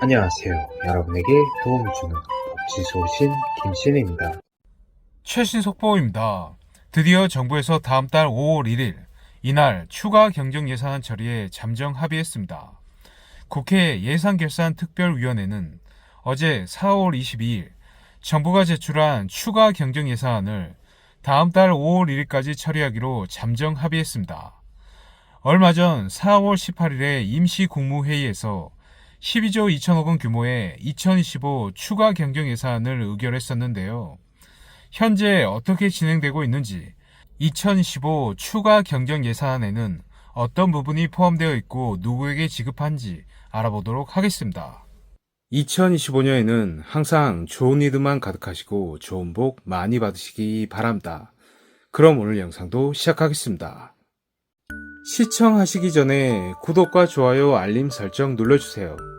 안녕하세요. 여러분에게 도움을 주는 법치 소신 김신혜입니다. 최신 속보입니다. 드디어 정부에서 다음 달 5월 1일 이날 추가 경정 예산 처리에 잠정 합의했습니다. 국회 예산결산특별위원회는 어제 4월 22일 정부가 제출한 추가 경정 예산안을 다음 달 5월 1일까지 처리하기로 잠정 합의했습니다. 얼마 전 4월 18일에 임시 국무회의에서 12조 2천억 원 규모의 2025 추가 경정 예산을 의결했었는데요. 현재 어떻게 진행되고 있는지 2015 추가 경정 예산안에는 어떤 부분이 포함되어 있고 누구에게 지급한지 알아보도록 하겠습니다. 2025년에는 항상 좋은 일들만 가득하시고 좋은 복 많이 받으시기 바랍니다. 그럼 오늘 영상도 시작하겠습니다. 시청하시기 전에 구독과 좋아요 알림 설정 눌러주세요.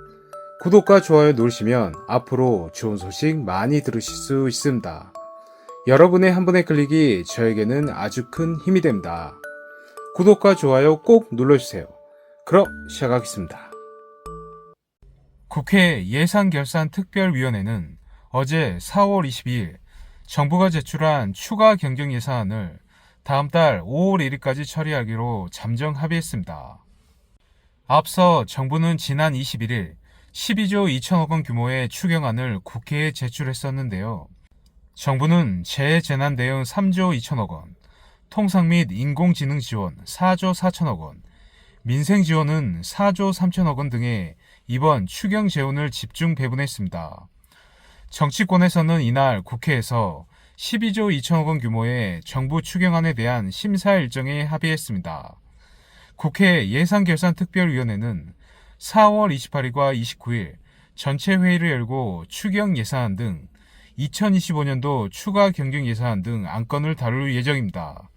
구독과 좋아요 누르시면 앞으로 좋은 소식 많이 들으실 수 있습니다. 여러분의 한 번의 클릭이 저에게는 아주 큰 힘이 됩니다. 구독과 좋아요 꼭 눌러주세요. 그럼 시작하겠습니다. 국회 예산결산특별위원회는 어제 4월 22일 정부가 제출한 추가 경정 예산안을 다음 달 5월 1일까지 처리하기로 잠정 합의했습니다. 앞서 정부는 지난 21일 12조 2천억 원 규모의 추경안을 국회에 제출했었는데요. 정부는 재해재난 대응 3조 2천억 원, 통상 및 인공지능 지원 4조 4천억 원, 민생 지원은 4조 3천억 원 등의 이번 추경 재원을 집중 배분했습니다. 정치권에서는 이날 국회에서 12조 2천억 원 규모의 정부 추경안에 대한 심사 일정에 합의했습니다. 국회 예산결산특별위원회는 4월 28일과 29일 전체 회의를 열고 추경 예산안 등 2025년도 추가 경정 예산안 등 안건을 다룰 예정입니다.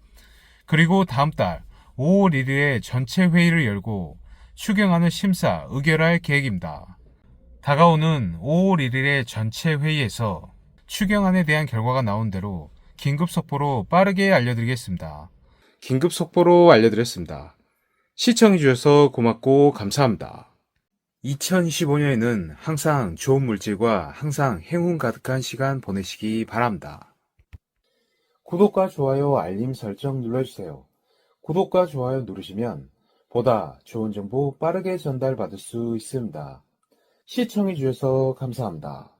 그리고 다음 달 5월 1일에 전체 회의를 열고 추경안을 심사, 의결할 계획입니다. 다가오는 5월 1일의 전체 회의에서 추경안에 대한 결과가 나온 대로 긴급 속보로 빠르게 알려드리겠습니다. 긴급 속보로 알려드렸습니다. 시청해주셔서 고맙고 감사합니다. 2025년에는 항상 좋은 물질과 항상 행운 가득한 시간 보내시기 바랍니다. 구독과 좋아요, 알림 설정 눌러주세요. 구독과 좋아요 누르시면 보다 좋은 정보 빠르게 전달받을 수 있습니다. 시청해주셔서 감사합니다.